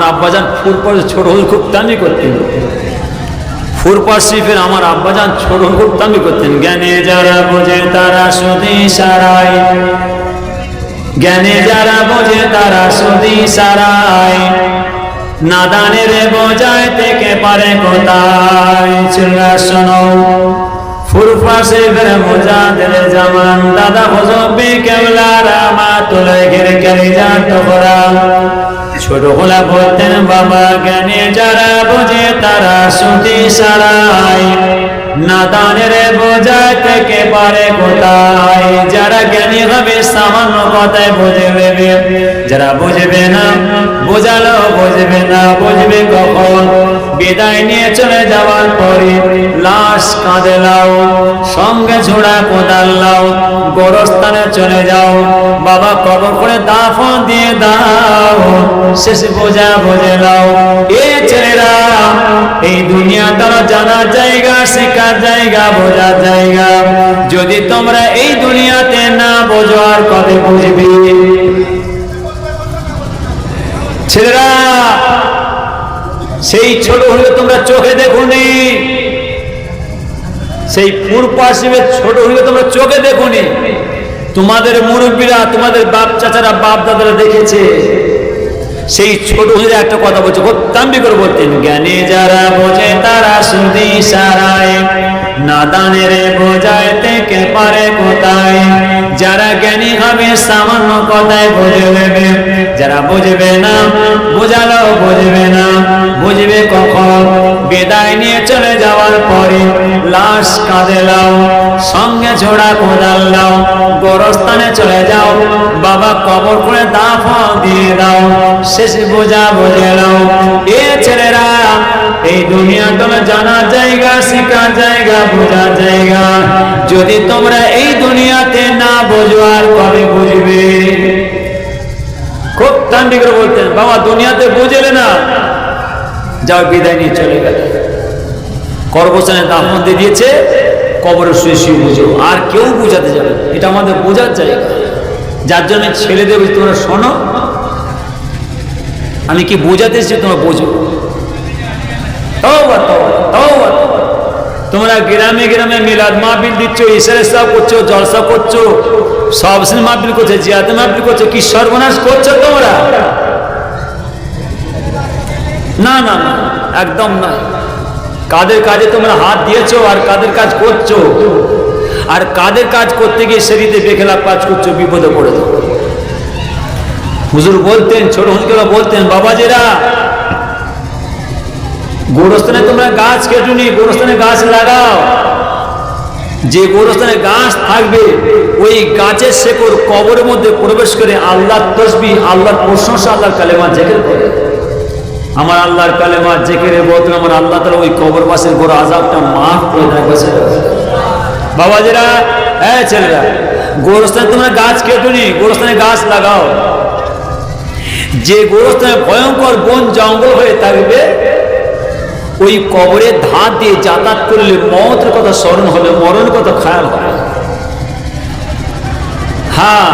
আমার আব্বাজান ফুরপর ছোট হয়ে খুব দামি করতেন। ফুরপর শরীফের আমার আব্বাজান ছোট হয়ে খুব দামি করতেন। জ্ঞানে যারা বোঝে তারা শুধু সারায়। জ্ঞানে যারা বোঝে তারা শুধু সারায়। নাদানের বোঝায় থেকে পারে কোথায়? চিল্লা শোনো। ফুরফা শরীফের মোজাদের জামান। দাদা ছোট গোলা বলতেন বাবা জ্ঞানে যারা বোঝে তারা শুধু সারায়। নাদানের বোঝায় থেকে পারে কোথায়? যারা জ্ঞানী হবে সামান্য কথায় বুঝে যারা বুঝবে না, বোঝালো বুঝবে না, বুঝবে বিদায় নিয়ে চলে যাওয়ার পরে লাশ কাঁদে লাও, সঙ্গে ঝোড়া কোদাল লাও, গোরস্থানে চলে যাও। বাবা কবর করে দাফন দিয়ে দাও, শেষ বোঝা বোঝে লাও। এ ছেলেরা, এই দুনিয়া তারা জানার জায়গা, শেখার জায়গা, বোঝার জায়গা। যদি তোমরা এই দুনিয়াতে না বোঝো, আর কবে বুঝবে? ছেলেরা সেই ছোট হলে তোমরা চোখে দেখুনি। সেই পূর্বাসীবের ছোট হলে তোমরা চোখে দেখুনি। তোমাদের মুরব্বীরা, তোমাদের বাপ চাচারা, বাপ দাদারা দেখেছে। সেই ছোট হলে একটা কথা বলছে অত্যাম্বি করে বলতেন জ্ঞানে যারা বোঝে তারা শুধু সারায় নাদানের বোঝায় থেকে পারে কোথায়? যারা জ্ঞানী হবে সামান্য কথায় বুঝে নেবে। যারা বুঝবে না, বোঝালো বুঝবে না। বুঝবে কখন? বিদায় নিয়ে চলে যাওয়ার পরে লাশ কাঁদে লাও সঙ্গে ঝোড়া কোদাল লাও গোরস্থানে চলে যাও, বাবা কবর করে দাফ দিয়ে দাও, শেষ বোঝা বুঝে নাও। এ ছেলেরা, এই দুনিয়া তোমার জানার জায়গা, শেখার জায়গা, বোঝার জায়গা। যদি তোমরা এই দুনিয়াতে না বোঝো, আর কবে বুঝবে? খুব ঠান্ডি করে বলতেন বাবা দুনিয়াতে না যাও বিদায় নিয়ে চলে গেল দিয়েছে কবরে শুয়ে শুয়ে বুঝো আর কেউ বোঝাতে যাবে। এটা আমাদের বোঝার জায়গা যার জন্য ছেলেদের তোমরা শোনো আমি কি বোঝাতে এসেছি তোমরা বোঝো তওবা, তওবা, তওবা, তওবা। তোমরা গ্রামে গ্রামে মিলাদ মাহফিল দিচ্ছ ইসারে সব করছ, জলসা করছ, সব সিনেমা মাহফিল করছ জিয়াতে মাহফিল করছ, কি সর্বনাশ করছ তোমরা? না না না, একদম না। কাদের কাজে তোমরা হাত দিয়েছ আর কাদের কাজ করছ? আর কাদের কাজ করতে গিয়ে শরীরে বেখেলাপ কাজ করছ, বিপদে পড়ে যাব হুজুর বলতেন, ছোট হুজুরা বলতেন, বাবাজিরা গোরস্থানে তোমরা গাছ কেটুনি গোরস্থানে গাছ লাগাও। যে গোরস্থানে গাছ থাকবে, ওই গাছের শেকড় কবরের মধ্যে প্রবেশ করে আল্লাহর তসবি আল্লাহর প্রশংসা, আল্লাহর কালেমা জেকের করে। আমার আল্লাহর কালেমা জেকেরে বলতেন আমার আল্লাহ তালা ওই কবর পাশের গোড়া আজাবটা মাফ করে থাকবে বাবাজিরা হ্যাঁ ছেলেরা, গোরস্থানে তোমরা গাছ কেটুনি গোরস্থানে গাছ লাগাও। যে গোরস্থানে ভয়ঙ্কর বন জঙ্গল হয়ে থাকবে ওই কবরের ধার দিয়ে যাতায়াত করলে মতের কথা স্মরণ হবে, মরণের কথা খেয়াল হবে। হ্যাঁ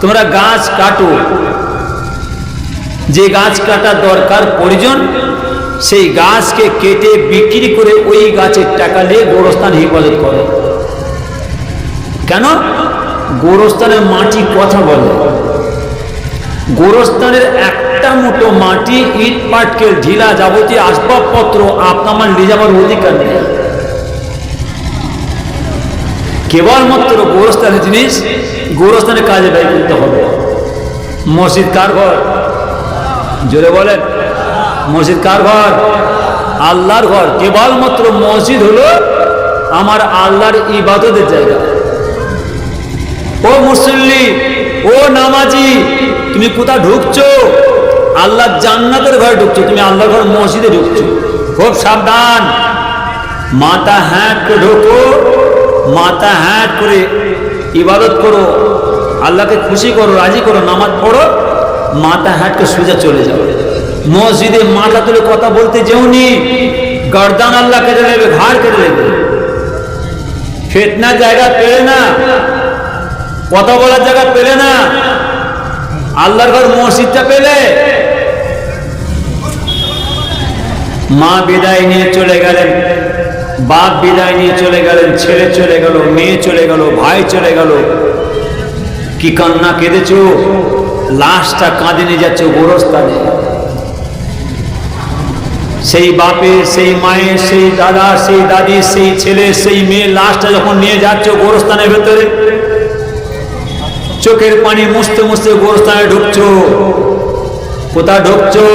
তোমরা গাছ কাটো। যে গাছ কাটার দরকার প্রয়োজন, সেই গাছকে কেটে বিক্রি করে ওই গাছের টাকা নিয়ে গোরস্থান হেফাজত করো। কেন? গোরস্থানের মাটি কথা বলে। গোরস্থানের একটা মুঠো মাটি, ইট, পাটকেল, ঢিলা যাবতীয় আসবাবপত্র আপনার নিয়ে যাবার অধিকার নেই। কেবলমাত্র গোরস্থানের জিনিস, গোরস্থানের কাজে ব্যয় করতে হবে। মসজিদ কার ঘর? জোরে বলেন, মসজিদ কার ঘর? আল্লাহর ঘর। কেবলমাত্র মসজিদ হলো আমার আল্লাহর ইবাদতের জায়গা। ও মুসল্লি, ও নামাজি, তুমি কোথায় ঢুকছো? আল্লাহ জান্নাতের ঘরে ঢুকছো, তুমি আল্লাহর ঘর মসজিদে ঢুকছো। খুব সাবধান। মাথা হ্যাট করে ঢোকো, মাথা হ্যাট করে ইবাদত করো, আল্লাহকে খুশি করো, রাজি করো, নামাজ পড়ো, মাথা হ্যাটকে সোজা চলে যাও। মসজিদে মাথা তুলে কথা বলতে যেওনি গর্দান আল্লাহ কেটে নেবে, ঘাড় কেটে নেবে। ফেতনার জায়গা পেলে না, কথা বলার জায়গা পেলে না, আল্লাহর ঘর মসজিদটা পেলে মা বিদায় নিয়ে চলে গেলেন, বাপ বিদায় নিয়ে চলে গেলেন, ছেলে চলে গেল, মেয়ে চলে গেল, ভাই চলে গেল। কি কান্না কেঁদেছ? লাশটা কাঁদে নিয়ে যাচ্ছ গোরস্থানে সেই বাপের সেই মায়ের সেই দাদা, সেই দাদি, সেই ছেলে, সেই মেয়ে লাশটা যখন নিয়ে যাচ্ছ গোরস্থানের ভেতরে, চোখের পানি মুছতে মুছতে গোরস্থানে ঢুকছো। কোথা ঢুকছো?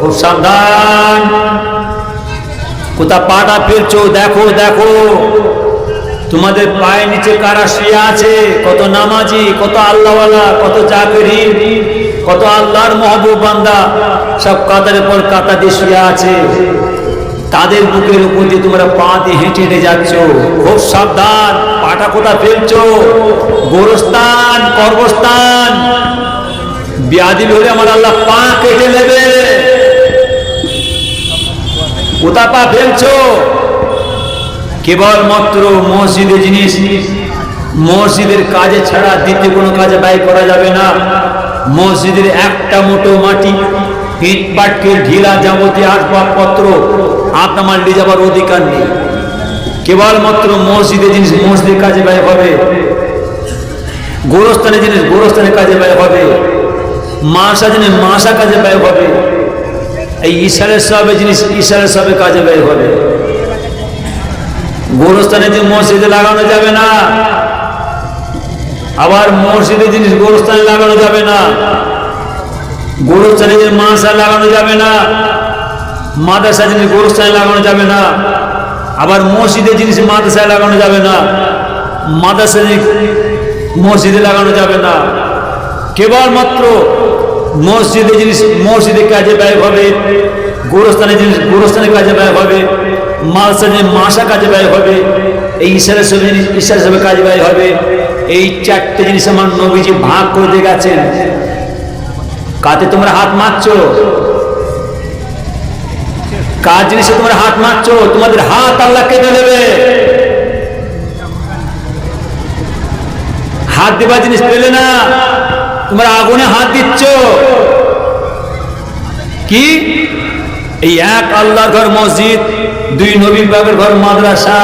খুব সাবধান। কোথা পাটা ফেলছো দেখো দেখো। তোমাদের পায়ের নিচে কারা শুয়ে আছে? কত নামাজি, কত আল্লাহওয়ালা, কত চাকরি কত আল্লাহর মহবুব বান্দা, সব কাতারের পর কাতা দিয়ে শুয়ে আছে। তাদের বুকের উপর দিয়ে তোমরা পা দিয়ে হেঁটে হেঁটে যাচ্ছ। খুব সাবধান, পাটা কোথা ফেলছো? গোরস্থান কর্মস্থান ব্যাধি হলে আমার আল্লাহ পা কেটে নেবে। কোথা পা ফেলছো? কেবলমাত্র মসজিদে জিনিস, মসজিদের কাজে ছাড়া দ্বিতীয় কোনো কাজে ব্যয় করা যাবে না। মসজিদের একটা মোটো মাটি, ইট পাটকেল ঢিলা যাবতীয় আসবাবপত্র, আপনার নিয়ে যাবার অধিকার নেই। কেবলমাত্র মসজিদে জিনিস মসজিদের কাজে ব্যয় হবে। গোরস্থানে জিনিস গোরস্থানের কাজে ব্যয় হবে। মাসা জিনিস মাসা কাজে ব্যয় হবে। এই ঈশ্বরের সবে জিনিস ঈশ্বরের সবে কাজে ব্যয় হবে গোরস্থানে যে মসজিদে লাগানো যাবে না, আবার মসজিদে জিনিস গোরস্থানে লাগানো যাবে না, গোরস্থানে যে মাসা লাগানো যাবে না মাদ্রাসা জিনিস গোরস্থানে লাগানো যাবে না, আবার মসজিদে জিনিস মাদ্রাসায় লাগানো যাবে না মাদ্রাসা জিনিস মসজিদে লাগানো যাবে না, কেবলমাত্র মসজিদে জিনিস, মসজিদে কাজে ব্যয় হবে, গোরস্থানে জিনিস গোরস্থানের কাজে ব্যয় হবে মালসা জিনিস, মাসা কাজে ব্যয় হবে, এই ঈশ্বরের সব জিনিস ঈশ্বরের সবে কাজে ব্যয় হবে। এই চারটে জিনিস আমার নবীজি ভাগ করে দিয়ে গেছেন। কাতে তোমরা হাত মারছ। কার জিনিসে তোমরা হাত মারছো, তোমাদের হাত আল্লাহ কেটে দেবে। হাত দেবার জিনিস পেলে না। তোমরা আগুনে হাত দিচ্ছ। কি? এই এক আল্লাহর ঘর মসজিদ, দুই নবী বাবের ঘর মাদ্রাসা,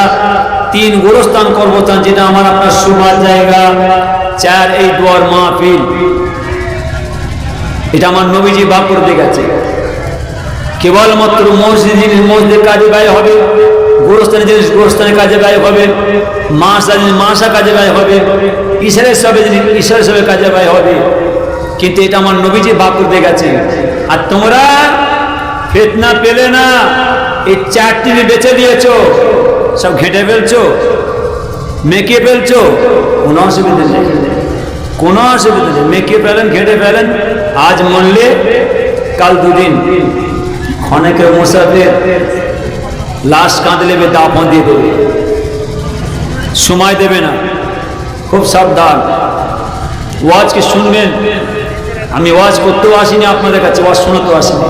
তিন গোরস্থান কর্মস্থান যেটা আমার আপনার সুমার জায়গা, চার এই দোয়ার মাহফিল। এটা আমার নবীজি বাপ করতে গেছে কেবলমাত্র মসজিদ জিনিস মসজিদের কাজে ব্যয় হবে। গোরস্থানের জিনিস গোরস্থানের কাজে ব্যয় হবে, মাসা জিনিস মাসা কাজে ব্যয় হবে, ঈশ্বরের সবে জিনিস ঈশ্বরের সবে কাজে ব্যয় হবে। কিন্তু এটা আমার নবীজি বাপ করতে গেছে। আর তোমরা ফেতনা পেলে না, এই চারটি বেছে দিয়েছ, সব ঘেটে ফেলছো মেকে ফেলছো, কোনো অসুবিধা নেই। কোনো অসুবিধা নেই। মেকে ফেলেন, ঘেটে ফেলেন, আজ মরলে কাল দুদিন। অনেকের মুসাফির লাশ কাঁদলে বে দাফন দিয়ে দেবে। সময় দেবে না। খুব সাবধান। ওয়াজকে শুনবেন? আমি ওয়াজ করতেও আসিনি আপনাদের কাছে, ওয়াজ শোনাতেও আসিনি।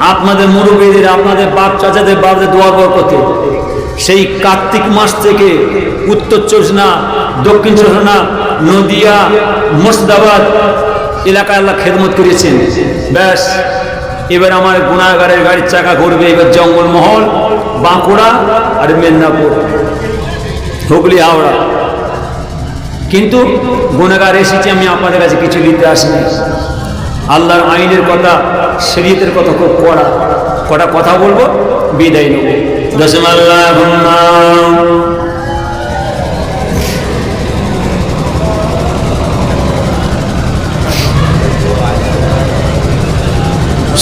আপনাদের মুরব্বীদের, আপনাদের বাপ চাচাদের বাপদের দোয়ার বরকতে সেই কার্তিক মাস থেকে উত্তর চব্বিশ না দক্ষিণ চব্বিশ না নদিয়া, মুর্শিদাবাদ এলাকায় আল্লাহ খেদমত করেছেন ব্যাস। এবার আমার গুণাগারের গাড়ির চাকা ঘুরবে, এবার জঙ্গলমহল, বাঁকুড়া আর মেদিনীপুর। হুগলি, হাওড়া। কিন্তু গুণাগার এসেছি, আমি আপনাদের কাছে কিছু দিতে আসিনি। আল্লাহর আইনের কথা, শরীয়তের কথা খুব কড়া। কটা কথা বলব? বিদায় নেব। দশম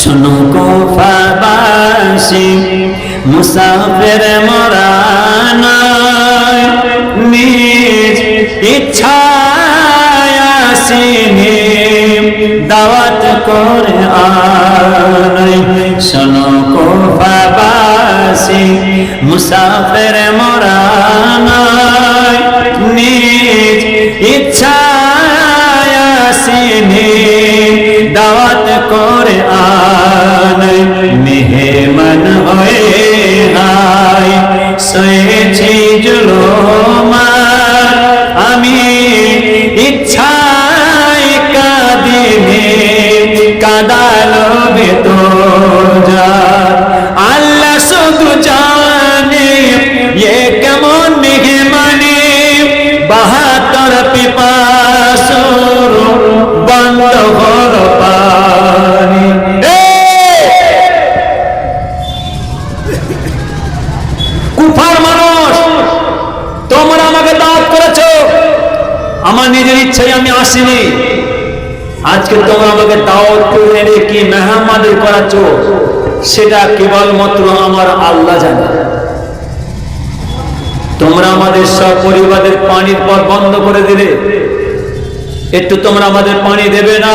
শুনো কোফাবাসী, মুসাফির মরানা নিজ ইচ্ছায় আসিনি, দাওয়াত করে আনাই শোনো কোফাবাসী, মুসাফির মরানায় নিজ ইচ্ছায় আসিনি, দাওয়াত করে আনাই चीज लो আমি আসিনি। আজকে তোমরা আমাকে দাওয়াত করে এনে কি মেহমানি করাচ্ছ সেটা কেবলমাত্র আমার আল্লাহ জানে। তোমরা আমাদের সব পরিবারের পানির পর বন্ধ করে দিলে। একটু তোমরা আমাদের পানি দেবে না।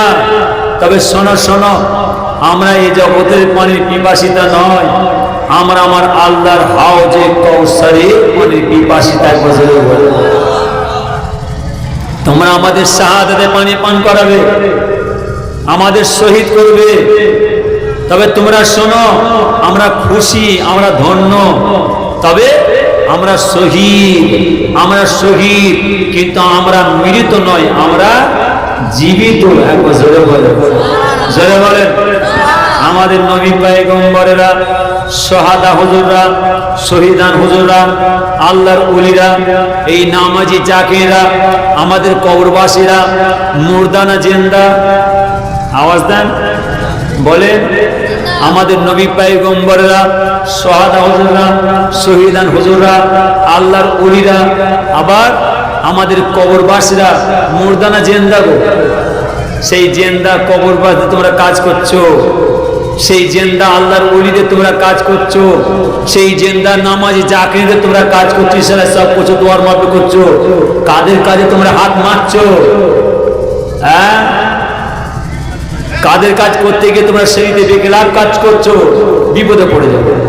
তবে শোনো শোনো, আমরা এই জগতের পানির পিপাসিতা নয়। আমরা আমার আল্লাহর হাওজে কৌসারে পানির পিপাসিতা বসে তোমরা আমাদের শাহাদাতে পানি পান করাবে, আমাদের শহীদ করবে। তবে তোমরা শোনো, আমরা খুশি, আমরা ধন্য। তবে আমরা শহীদ আমরা শহীদ, কিন্তু আমরা মৃত নয় আমরা জীবিত। জোরে বলে জোরে বলেন। আমাদের নবী পায়গম্বরেরা সোহাদা হুজুররা, শহীদান হুজুররা, আল্লাহর উলিরা এই নামাজি চাকিরা আমাদের কবরবাসীরা, মুর্দানা জেন্দা। আওয়াজ দেন, বলেন, আমাদের নবী পাইগম্বরেরা সোহাদা হুজুররা, শহীদান হুজুররা, আল্লাহর উলিরা আবার আমাদের কবরবাসীরা, মুর্দানা জেন্দা গো। সেই জেন্দা কবরবাসে তোমরা কাজ করছ। সেই জেন্দা আল্লাহর অলিতে তোমরা কাজ করছ, সেই জেন্দা নামাজি চাকরিতে তোমরা কাজ করছ সেটা সব করছ তোমার মত করছ, কাদের কাজে তোমরা হাত মারছো? হ্যাঁ? কাদের কাজ করতে গিয়ে তোমরা সেই বেগলাভ কাজ করছ, বিপদে পড়ে যাবে।